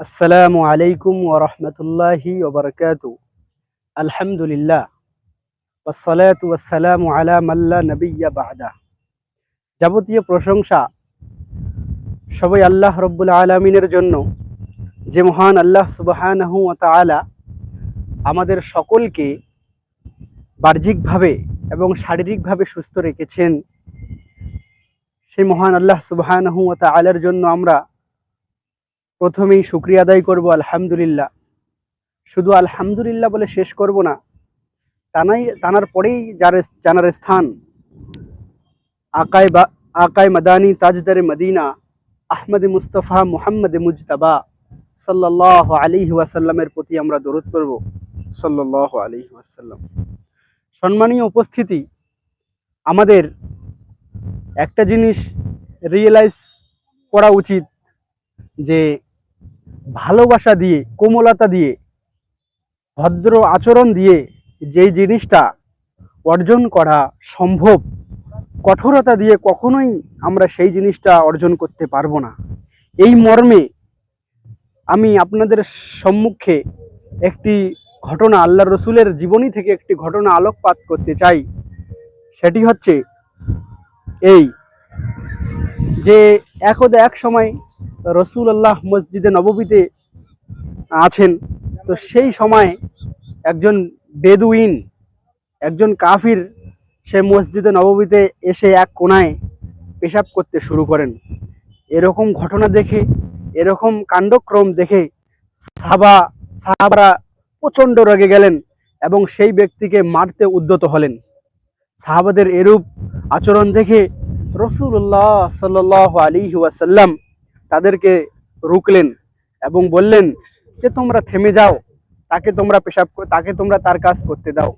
আসসালামু আলাইকুম ওরহমতুল্লাহি ওবরকাত আলহামদুলিল্লাহ। ওসালাতু ওয়াসসালামু আলা মাল্লা নবিয়্যা বাদা। যাবতীয় প্রশংসা সবাই আল্লাহ রব্বুল আলমিনের জন্য। যে মহান আল্লাহ সুবহানাহু তাআলা আমাদের সকলকে বাহ্যিকভাবে এবং শারীরিকভাবে সুস্থ রেখেছেন। সেই মহান আল্লাহ সুবহানাহু ওয়া তাআলার জন্য আমরা প্রথমেই শুক্রিয়া আদায় করব, আলহামদুলিল্লাহ। শুধু আলহামদুলিল্লাহ বলে শেষ করব না, তানাই টানার পরেই যার জানার স্থান, আকায় বা, আকায় মাদানী, তাজদারে Medina, Ahmad Mustafa, Muhammad Mujtaba সাল্লাহ আলিহি ওয়াসাল্লামের প্রতি আমরা দরুদ করব সাল্লাহ আলিহি ওয়াসাল্লাম। সম্মানীয় উপস্থিতি, আমাদের একটা জিনিস রিয়েলাইজ করা উচিত যে ভালোবাসা দিয়ে, কোমলতা দিয়ে, ভদ্র আচরণ দিয়ে যেই জিনিসটা অর্জন করা সম্ভব, কঠোরতা দিয়ে কখনোই আমরা সেই জিনিসটা অর্জন করতে পারব না। এই মর্মে আমি আপনাদের সম্মুখে একটি ঘটনা আল্লাহ রসুলের জীবনী থেকে একটি ঘটনা আলোকপাত করতে চাই। সেটি হচ্ছে এই যে একদা এক সময় রসুল আল্লাহ মসজিদে নববীতে আছেন। তো সেই সময় একজন বেদুইন, একজন কাফির সে মসজিদে নববীতে এসে এক কোনায় পেশাব করতে শুরু করেন। এরকম ঘটনা দেখে, এরকম কাণ্ডক্রম দেখে সাহাবা সাহাবারা প্রচণ্ড রেগে গেলেন এবং সেই ব্যক্তিকে মারতে উদ্যত হলেন। সাহাবাদের এরূপ আচরণ দেখে রসুল্লাহ সাল আলী ওয়াসাল্লাম তাদেরকে রুকলেন এবং বললেন যে, তোমরা থেমে যাও। তাকে তোমরা পেশাব তাকে তোমরা তার কাজ করতে দাও।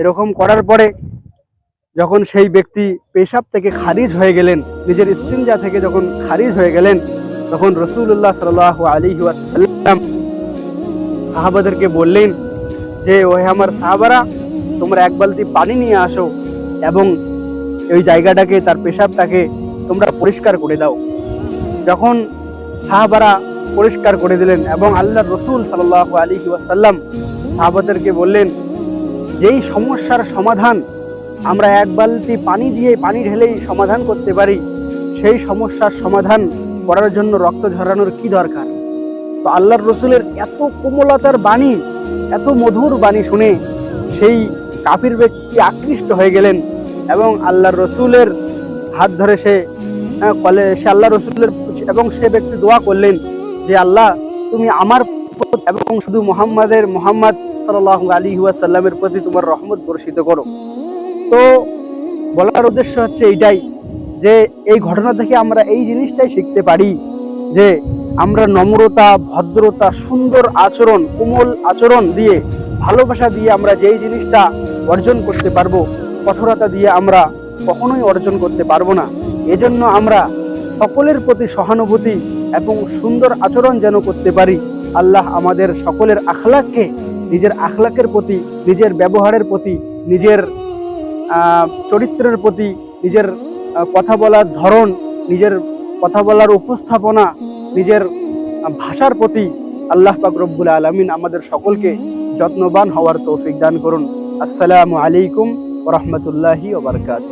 এরকম করার পরে যখন সেই ব্যক্তি পেশাব থেকে খারিজ হয়ে গেলেন, নিজের ইস্তিনজা থেকে যখন খারিজ হয়ে গেলেন, তখন রসুল্লাহ সাল আলী ওয়াসাল্লাম সাহাবাদেরকে বললেন যে, ওহে আমার সাহাবারা, তোমরা এক বালতি পানি নিয়ে আসো এবং ওই জায়গাটাকে, তার পেশাবটাকে তোমরা পরিষ্কার করে দাও। যখন সাহাবারা পরিষ্কার করে দিলেন এবং আল্লাহ রসুল সাল্লাহ আলী ওয়াসাল্লাম সাহাবাদেরকে বললেন, যেই সমস্যার সমাধান আমরা এক বালতি পানি দিয়ে পানি ঢেলেই সমাধান করতে পারি, সেই সমস্যার সমাধান করার জন্য রক্ত ঝরানোর কি দরকার? তো আল্লাহর রসুলের এত কোমলতার বাণী, এত মধুর বাণী শুনে সেই কাফির ব্যক্তি আকৃষ্ট হয়ে গেলেন এবং আল্লাহর রসুলের হাত ধরে সে কলে সে আল্লাহ রসুলের এবং সে ব্যক্তি দোয়া করলেন যে, আল্লাহ, তুমি আমার এবং শুধু মোহাম্মদের মোহাম্মদ সাল্লাহ আলী সাল্লামের প্রতি তোমার রহমত বর্ষিত করো। তো বলার উদ্দেশ্য হচ্ছে এইটাই যে, এই ঘটনা থেকে আমরা এই জিনিসটাই শিখতে পারি যে, আমরা নম্রতা, ভদ্রতা, সুন্দর আচরণ, কোমল আচরণ দিয়ে, ভালোবাসা দিয়ে আমরা যেই জিনিসটা অর্জন করতে পারব, কঠোরতা দিয়ে আমরা কখনোই অর্জন করতে পারব না। এজন্য আমরা সকলের প্রতি সহানুভূতি এবং সুন্দর আচরণ যেন করতে পারি। আল্লাহ আমাদের সকলের আখলাককে নিজের আখলাকের প্রতি, নিজের ব্যবহারের প্রতি, নিজের চরিত্রের প্রতি, নিজের কথা বলার ধরন, নিজের কথা বলার উপস্থাপনা, নিজের ভাষার প্রতি আল্লাহ পাক রব্বুল আলমিন আমাদের সকলকে যত্নবান হওয়ার তৌফিক দান করুন। আসসালামু আলাইকুম রহমতুল্লাহি ওবরকাত